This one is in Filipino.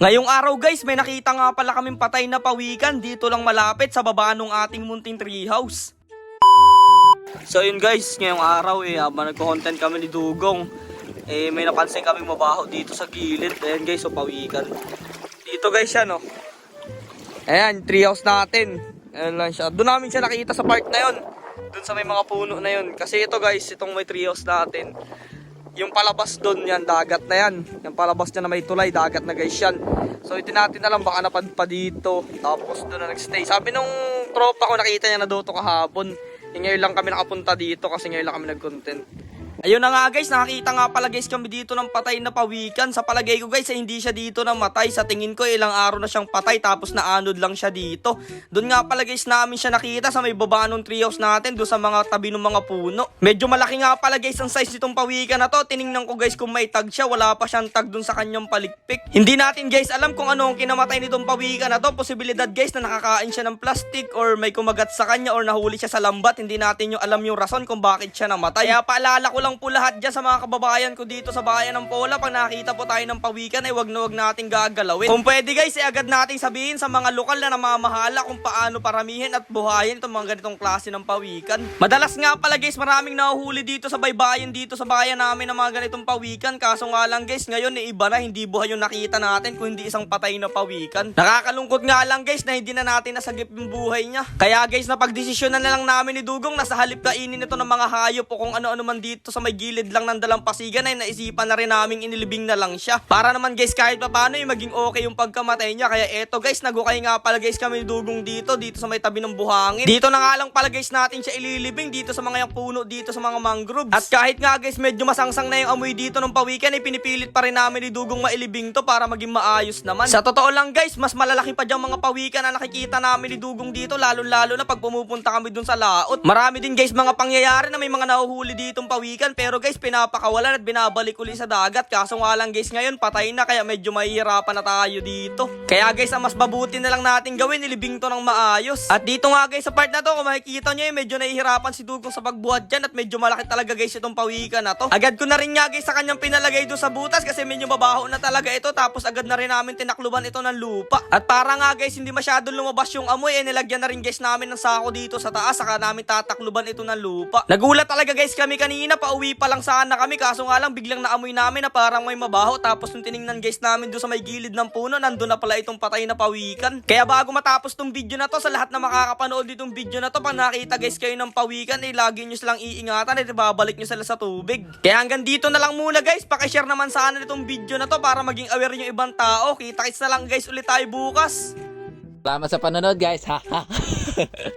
Ngayong araw guys, may nakita nga pala kaming patay na pawikan dito lang malapit sa baba ng ating munting treehouse. So yun guys, ngayong araw eh, habang nagko-content kami ni Dugong, eh may napansin kaming mabaho dito sa gilid. Ayan guys, so pawikan. Dito guys yan oh. Ayan, treehouse natin. Ayan lang siya. Doon namin siya nakita sa part na yun. Doon sa may mga puno na yun. Kasi ito guys, itong may treehouse natin. Yung palabas doon yan, dagat na yan. Yung palabas niya na may tulay, dagat na guys yan. So ito natin alam, baka napadpa dito. Tapos doon na nagstay. Sabi nung tropa ko, nakita niya na doon kahapon. Ngayon lang kami nakapunta dito kasi ngayon lang kami nag-content. Ayun na nga guys, nakakita nga pala guys kami dito ng patay na pawikan. Sa palagay ko guys, eh, hindi siya dito namatay. Sa tingin ko ilang araw na siyang patay tapos naanod lang siya dito. Doon nga pala guys namin siya nakita sa may baba ng treehouse natin, doon sa mga tabi ng mga puno. Medyo malaki nga pala guys ang size nitong pawikan na to. Tiningnan ko guys kung may tag siya, wala pa siyang tag doon sa kanyang palikpik. Hindi natin guys alam kung ano ang kinamatay nitong pawikan na to. Posibilidad guys na nakakain siya ng plastic or may kumagat sa kanya or nahuli siya sa lambat. Hindi natin yung alam yung rason kung bakit siya namatay. Kaya paalala ko lang po lahat dyan sa mga kababayan ko dito sa bayan ng Pola. Pag nakita po tayo ng pawikan ay wag na wag nating gagalawin. Kung pwede guys, ay agad nating sabihin sa mga lokal na namamahala kung paano paramihin at buhayin itong mga ganitong klase ng pawikan. Madalas nga pala guys, maraming nahuhuli dito sa baybayin dito sa bayan namin ng mga ganitong pawikan. Kaso nga lang guys, ngayon eh, iba na hindi buhay yung nakita natin kung hindi isang patay na pawikan. Nakakalungkot nga lang guys na hindi na natin nasagip yung buhay niya. Kaya guys, napagdesisyon na lang namin ni Dugong na sa halip kainin ito ng mga hayop o kung ano-ano man dito sa may gilid lang ng dalampasigan ay naisipan na rin namin inilibing na lang siya. Para naman guys kahit pa paano ay maging okay yung pagkamatay niya. Kaya eto guys, nagukay nga pala guys kami Dugong dito, dito sa may tabi ng buhangin. Dito na nga lang pala guys natin siya ililibing dito sa mga yung puno dito sa mga mangroves. At kahit nga guys medyo masangsang na yung amoy dito ng pawikan ay pinipilit pa rin namin ni Dugong mailibing to para maging maayos naman. Sa totoo lang guys, mas malalaki pa dyan mga pawikan na nakikita namin ni Dugong dito lalo-lalo na pag pumupunta kami dun sa laot. Marami din guys mga pangyayari na may mga nahuhuli ditong pawikan pero guys pinapakawalan at binabalik uli sa dagat. Kaso nga lang guys ngayon patay na kaya medyo mahihirapan na tayo dito. Kaya guys ang mas mabuti na lang natin gawin ilibing to ng maayos. At dito nga guys sa part na to kung makikita nyo eh, medyo nahihirapan si Dugong sa pagbuhat dyan at medyo malaki talaga guys itong pawikan na to. Agad ko na rin nga guys sa kanyang pinalagay doon sa butas kasi medyo mabaho na talaga ito tapos agad na rin namin tinakluban ito ng lupa. At para nga guys hindi masyadong lumabas yung amoy eh nilagyan na rin guys namin ng sako dito sa taas saka namin tatakluban ito ng lupa. Nagulat talaga guys kami kanina pauwi pa lang sana kami kaso nga lang biglang naamoy namin na parang may mabaho tapos nung tiningnan guys namin doon sa may gilid ng puno nandun na pala itong patay na pawikan. Kaya bago matapos tong video na to sa lahat na makakapanood ditong video na to pag nakita guys kayo ng pawikan eh lagi nyo silang iingatan at ibabalik nyo sila sa tubig. Kaya hanggang dito na lang muna guys pakishare naman sana itong video na to para maging aware yung ibang tao. Kita kits na lang guys ulit tayo bukas. Salamat sa panonood guys. Ha ha.